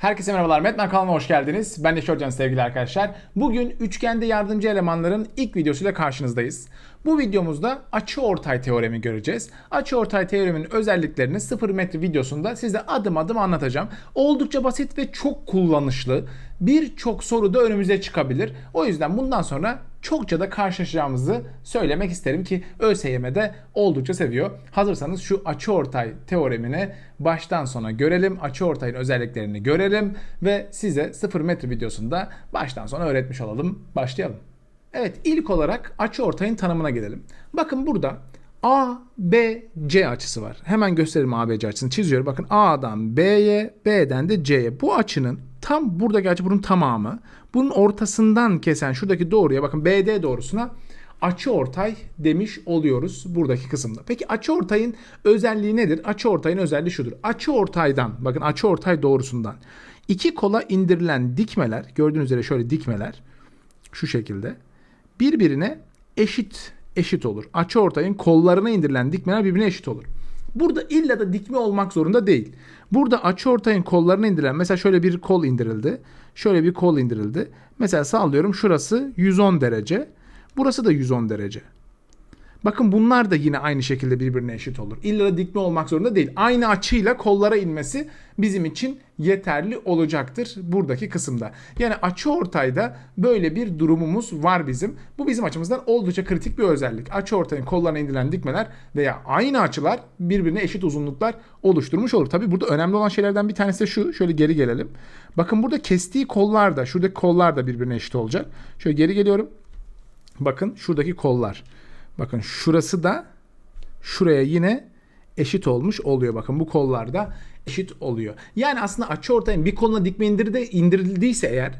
Herkese merhabalar. Metman kanalıma hoş geldiniz. Ben de Şorcan sevgili arkadaşlar. Bugün üçgende yardımcı elemanların ilk videosuyla karşınızdayız. Bu videomuzda açı ortay teoremi göreceğiz. Açı ortay teoreminin özelliklerini 0 metre videosunda size adım adım anlatacağım. Oldukça basit ve çok kullanışlı. Birçok soru da önümüze çıkabilir. O yüzden bundan sonra çokça da karşılaşacağımızı söylemek isterim ki ÖSYM'de oldukça seviyor. Hazırsanız şu açıortay teoremini baştan sona görelim. Açıortayın özelliklerini görelim ve size 0 metre videosunda baştan sona öğretmiş olalım. Başlayalım. Evet ilk olarak açıortayın tanımına gelelim. Bakın burada A, B, C açısı var. Hemen gösterelim A, B, C açısını çiziyorum. Bakın A'dan B'ye, B'den de C'ye. Bu açının tam buradaki açı bunun tamamı. Bunun ortasından kesen şuradaki doğruya bakın BD doğrusuna açı ortay demiş oluyoruz buradaki kısımda. Peki açı ortayın özelliği nedir? Açı ortayın özelliği şudur. Açı ortaydan bakın açı ortay doğrusundan iki kola indirilen dikmeler gördüğünüz üzere şöyle dikmeler şu şekilde birbirine eşit eşit olur. Açı ortayın kollarına indirilen dikmeler birbirine eşit olur. Burada illa da dikme olmak zorunda değil. Burada açı ortayın kollarına indirilen mesela şöyle bir kol indirildi. Şöyle bir kol indirildi. Mesela sallıyorum şurası 110 derece. Burası da 110 derece. Bakın bunlar da yine aynı şekilde birbirine eşit olur. İlla dikme olmak zorunda değil. Aynı açıyla kollara inmesi bizim için yeterli olacaktır buradaki kısımda. Yani açı ortayda böyle bir durumumuz var bizim. Bu bizim açımızdan oldukça kritik bir özellik. Açı ortayın kollarına indirilen dikmeler veya aynı açılar birbirine eşit uzunluklar oluşturmuş olur. Tabi burada önemli olan şeylerden bir tanesi de şu. Şöyle geri gelelim. Bakın burada kestiği kollar da şuradaki kollar da birbirine eşit olacak. Şöyle geri geliyorum. Bakın şuradaki kollar. Bakın şurası da şuraya yine eşit olmuş oluyor. Bakın bu kollarda eşit oluyor. Yani aslında açı ortayın bir koluna dikme indirdi, indirildiyse eğer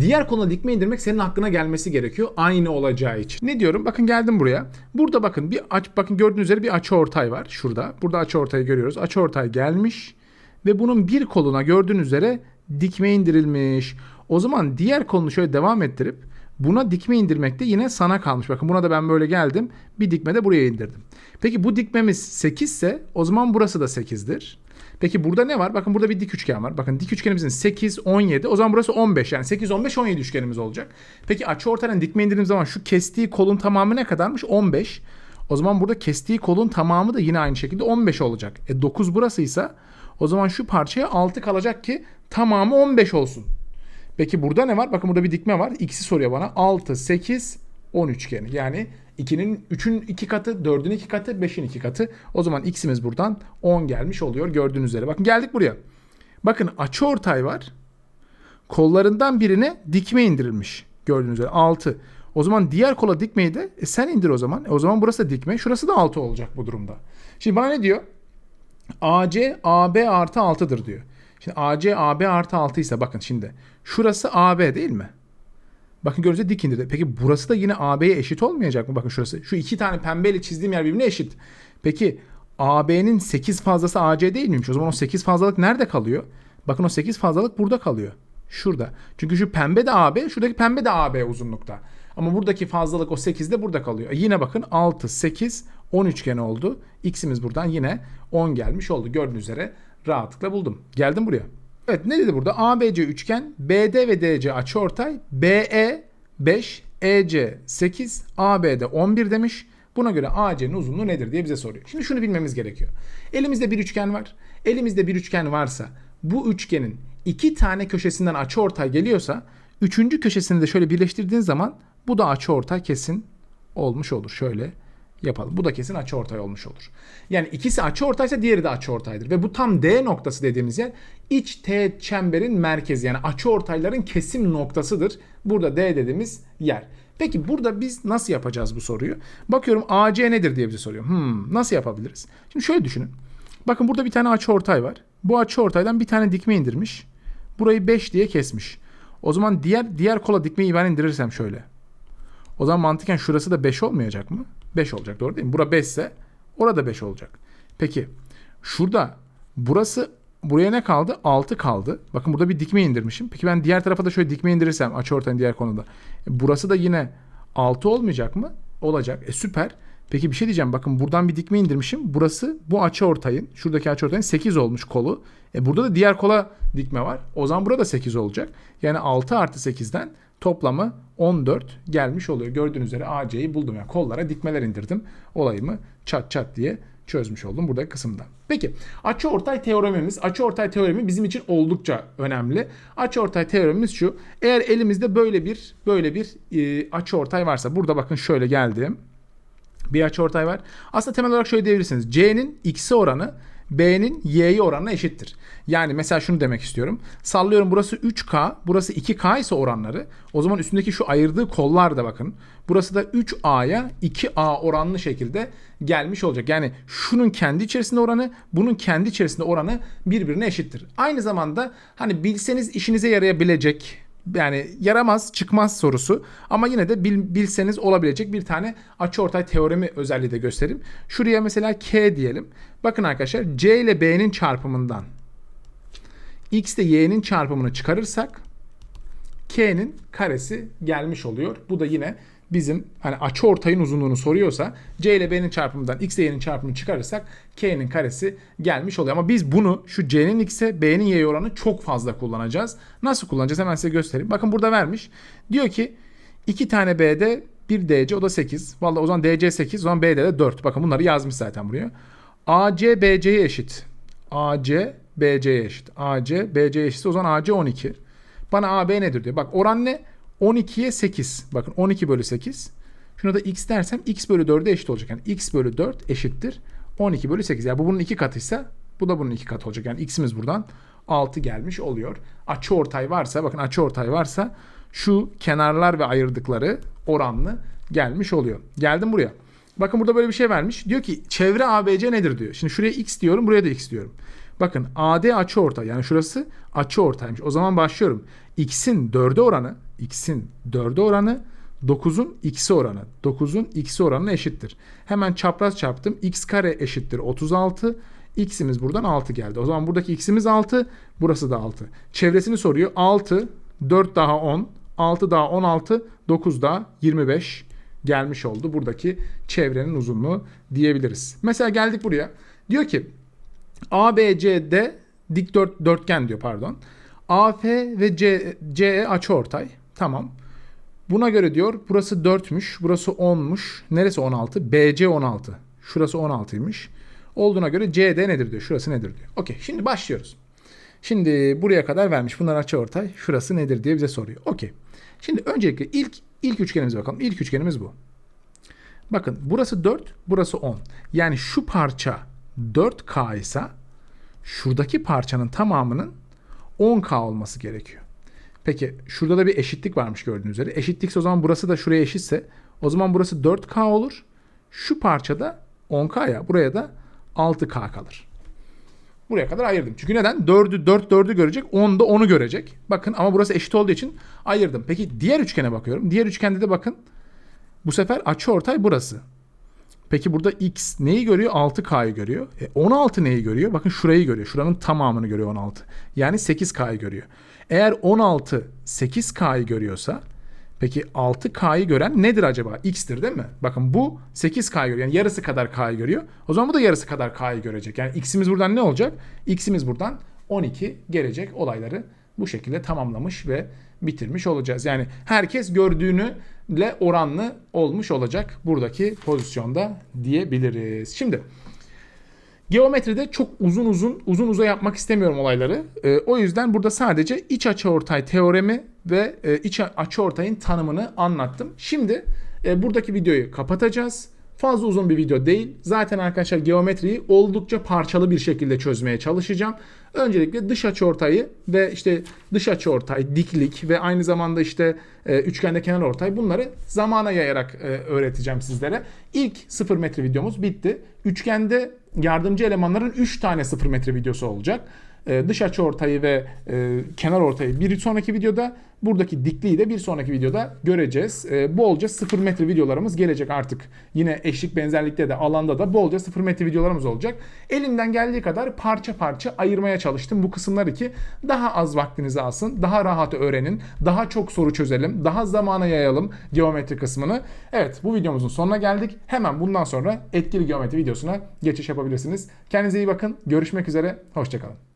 diğer koluna dikme indirmek senin hakkına gelmesi gerekiyor. Aynı olacağı için. Ne diyorum? Bakın geldim buraya. Burada bakın bir aç bakın gördüğünüz üzere bir açı ortay var şurada. Burada açı ortayı görüyoruz. Açı ortay gelmiş ve bunun bir koluna gördüğünüz üzere dikme indirilmiş. O zaman diğer kolunu şöyle devam ettirip Buna dikme indirmek de yine sana kalmış. Bakın buna da ben böyle geldim. Bir dikme de buraya indirdim. Peki bu dikmemiz 8 ise o zaman burası da 8'dir. Peki burada ne var? Bakın burada bir dik üçgen var. Bakın dik üçgenimizin 8, 17. O zaman burası 15. Yani 8, 15, 17 üçgenimiz olacak. Peki açı ortadan dikme indirdiğim zaman şu kestiği kolun tamamı ne kadarmış? 15. O zaman burada kestiği kolun tamamı da yine aynı şekilde 15 olacak. E 9 burasıysa o zaman şu parçaya 6 kalacak ki tamamı 15 olsun. Peki burada ne var? Bakın burada bir dikme var. X'i soruyor bana. 6, 8, 10 üçgeni. Yani 2'nin 3'ün 2 katı, 4'ün 2 katı, 5'in 2 katı. O zaman x'imiz buradan 10 gelmiş oluyor gördüğünüz üzere. Bakın geldik buraya. Bakın açı ortay var. Kollarından birine dikme indirilmiş. Gördüğünüz üzere 6. O zaman diğer kola dikmeyi de e sen indir o zaman. E o zaman burası da dikme. Şurası da 6 olacak bu durumda. Şimdi bana ne diyor? AC AB artı 6'dır diyor. Şimdi AC AB artı 6 ise bakın şimdi şurası AB değil mi? Bakın görünce dik indirdi. Peki burası da yine AB'ye eşit olmayacak mı? Bakın şurası. Şu iki tane pembeyle çizdiğim yer birbirine eşit. Peki AB'nin 8 fazlası AC değil miymiş? O zaman o 8 fazlalık nerede kalıyor? Bakın o 8 fazlalık burada kalıyor. Şurada. Çünkü şu pembe de AB, şuradaki pembe de AB uzunlukta. Ama buradaki fazlalık o 8 de burada kalıyor. E yine bakın 6, 8, 10 üçgen oldu. X'imiz buradan yine 10 gelmiş oldu. Gördüğünüz üzere rahatlıkla buldum. Geldim buraya. Evet ne dedi burada? ABC üçgen, BD ve DC açıortay, BE 5, EC 8, ABD 11 demiş. Buna göre AC'nin uzunluğu nedir diye bize soruyor. Şimdi şunu bilmemiz gerekiyor. Elimizde bir üçgen var. Elimizde bir üçgen varsa bu üçgenin iki tane köşesinden açıortay geliyorsa üçüncü köşesini de şöyle birleştirdiğin zaman bu da açıortay kesin olmuş olur. Şöyle yapalım. Bu da kesin açı ortay olmuş olur. Yani ikisi açı ortaysa diğeri de açı ortaydır. Ve bu tam D noktası dediğimiz yer iç teğet çemberin merkezi. Yani açı ortayların kesim noktasıdır. Burada D dediğimiz yer. Peki burada biz nasıl yapacağız bu soruyu? Bakıyorum AC nedir diye bize soruyor. Hmm, nasıl yapabiliriz? Şimdi şöyle düşünün. Bakın burada bir tane açı ortay var. Bu açı ortaydan bir tane dikme indirmiş. Burayı 5 diye kesmiş. O zaman diğer diğer kola dikmeyi ben indirirsem şöyle. O zaman mantıken şurası da 5 olmayacak mı? 5 olacak doğru değil mi? Bura 5 ise orada 5 olacak. Peki şurada burası buraya ne kaldı? 6 kaldı. Bakın burada bir dikme indirmişim. Peki ben diğer tarafa da şöyle dikme indirirsem açıortayın diğer konuda. E, burası da yine 6 olmayacak mı? Olacak. E süper. Peki bir şey diyeceğim. Bakın buradan bir dikme indirmişim. Burası bu açı ortayın, şuradaki açı ortayın 8 olmuş kolu. E burada da diğer kola dikme var. O zaman burada 8 olacak. Yani 6 artı 8'den toplamı 14 gelmiş oluyor. Gördüğünüz üzere AC'yi buldum. Yani kollara dikmeler indirdim. Olayımı çat çat diye çözmüş oldum buradaki kısımda. Peki açı ortay teoremimiz, açı ortay teoremi bizim için oldukça önemli. Açı ortay teoremimiz şu. Eğer elimizde böyle bir böyle bir e, açı ortay varsa burada bakın şöyle geldim. Bir açı ortay var. Aslında temel olarak şöyle diyebilirsiniz. C'nin x'e oranı B'nin y'ye oranına eşittir. Yani mesela şunu demek istiyorum. Sallıyorum burası 3K, burası 2K ise oranları. O zaman üstündeki şu ayırdığı kollar da bakın. Burası da 3A'ya 2A oranlı şekilde gelmiş olacak. Yani şunun kendi içerisinde oranı, bunun kendi içerisinde oranı birbirine eşittir. Aynı zamanda hani bilseniz işinize yarayabilecek yani yaramaz çıkmaz sorusu ama yine de bil, bilseniz olabilecek bir tane açıortay teoremi özelliği de göstereyim. Şuraya mesela K diyelim. Bakın arkadaşlar C ile B'nin çarpımından X ile Y'nin çarpımını çıkarırsak K'nin karesi gelmiş oluyor. Bu da yine bizim hani açı ortayın uzunluğunu soruyorsa C ile B'nin çarpımından X ile Y'nin çarpımını çıkarırsak K'nin karesi gelmiş oluyor. Ama biz bunu şu C'nin X'e B'nin Y'ye oranı çok fazla kullanacağız. Nasıl kullanacağız hemen size göstereyim. Bakın burada vermiş. Diyor ki 2 tane B'de bir DC o da 8. Vallahi o zaman DC 8 o zaman B'de de 4. Bakın bunları yazmış zaten buraya. AC BC'ye eşit. AC BC'ye eşit. AC BC'ye eşit o zaman AC 12. Bana AB nedir diyor. Bak oran ne? 12'ye 8. Bakın 12 bölü 8. Şuna da x dersem x bölü 4'e eşit olacak. Yani x bölü 4 eşittir 12 bölü 8. Yani bu bunun iki katıysa bu da bunun iki katı olacak. Yani x'imiz buradan 6 gelmiş oluyor. Açı ortay varsa bakın açı ortay varsa şu kenarlar ve ayırdıkları oranlı gelmiş oluyor. Geldim buraya. Bakın burada böyle bir şey vermiş. Diyor ki çevre ABC nedir diyor. Şimdi şuraya x diyorum buraya da x diyorum. Bakın AD açı ortay yani şurası açı ortaymış. O zaman başlıyorum. X'in 4'e oranı x'in 4'e oranı 9'un x'e oranı. 9'un x'e oranına eşittir. Hemen çapraz çarptım. x kare eşittir 36. x'imiz buradan 6 geldi. O zaman buradaki x'imiz 6. Burası da 6. Çevresini soruyor. 6, 4 daha 10, 6 daha 16, 9 daha 25 gelmiş oldu. Buradaki çevrenin uzunluğu diyebiliriz. Mesela geldik buraya. Diyor ki ABCD dik dört, dörtgen diyor pardon. AF ve C, CE açıortay. Tamam. Buna göre diyor burası 4'müş, burası 10'muş. Neresi 16? BC 16. Şurası 16'ymış. Olduğuna göre CD nedir diyor. Şurası nedir diyor. Okey şimdi başlıyoruz. Şimdi buraya kadar vermiş. Bunlar açıortay. Şurası nedir diye bize soruyor. Okey. Şimdi öncelikle ilk ilk üçgenimize bakalım. İlk üçgenimiz bu. Bakın burası 4, burası 10. Yani şu parça 4K ise şuradaki parçanın tamamının 10K olması gerekiyor. Peki şurada da bir eşitlik varmış gördüğünüz üzere. Eşitlikse o zaman burası da şuraya eşitse o zaman burası 4K olur. Şu parçada 10K ya buraya da 6K kalır. Buraya kadar ayırdım. Çünkü neden? 4'ü 4 4'ü görecek. 10 da 10'u görecek. Bakın ama burası eşit olduğu için ayırdım. Peki diğer üçgene bakıyorum. Diğer üçgende de bakın. Bu sefer açı ortay burası. Peki burada x neyi görüyor? 6K'yı görüyor. E 16 neyi görüyor? Bakın şurayı görüyor. Şuranın tamamını görüyor 16. Yani 8K'yı görüyor. Eğer 16 8K'yı görüyorsa peki 6K'yı gören nedir acaba? X'tir değil mi? Bakın bu 8K'yı görüyor. Yani yarısı kadar K'yı görüyor. O zaman bu da yarısı kadar K'yı görecek. Yani X'imiz buradan ne olacak? X'imiz buradan 12 gelecek olayları bu şekilde tamamlamış ve bitirmiş olacağız. Yani herkes gördüğünüyle oranlı olmuş olacak buradaki pozisyonda diyebiliriz. Şimdi Geometride çok uzun uzun uzun uza yapmak istemiyorum olayları. E, o yüzden burada sadece iç açıortay teoremi ve e, iç açıortayın tanımını anlattım. Şimdi e, buradaki videoyu kapatacağız. Fazla uzun bir video değil. Zaten arkadaşlar geometriyi oldukça parçalı bir şekilde çözmeye çalışacağım. Öncelikle dış açıortayı ve işte dış açıortay, diklik ve aynı zamanda işte e, üçgende kenar ortay bunları zamana yayarak e, öğreteceğim sizlere. İlk 0 metre videomuz bitti. Üçgende yardımcı elemanların 3 tane 0 metre videosu olacak. e, dış açı ortayı ve e, kenar ortayı bir sonraki videoda buradaki dikliği de bir sonraki videoda göreceğiz. E, bolca 0 metre videolarımız gelecek artık. Yine eşlik benzerlikte de alanda da bolca 0 metre videolarımız olacak. Elimden geldiği kadar parça parça ayırmaya çalıştım bu kısımları ki daha az vaktinizi alsın, daha rahat öğrenin, daha çok soru çözelim, daha zamana yayalım geometri kısmını. Evet bu videomuzun sonuna geldik. Hemen bundan sonra etkili geometri videosuna geçiş yapabilirsiniz. Kendinize iyi bakın. Görüşmek üzere. Hoşçakalın.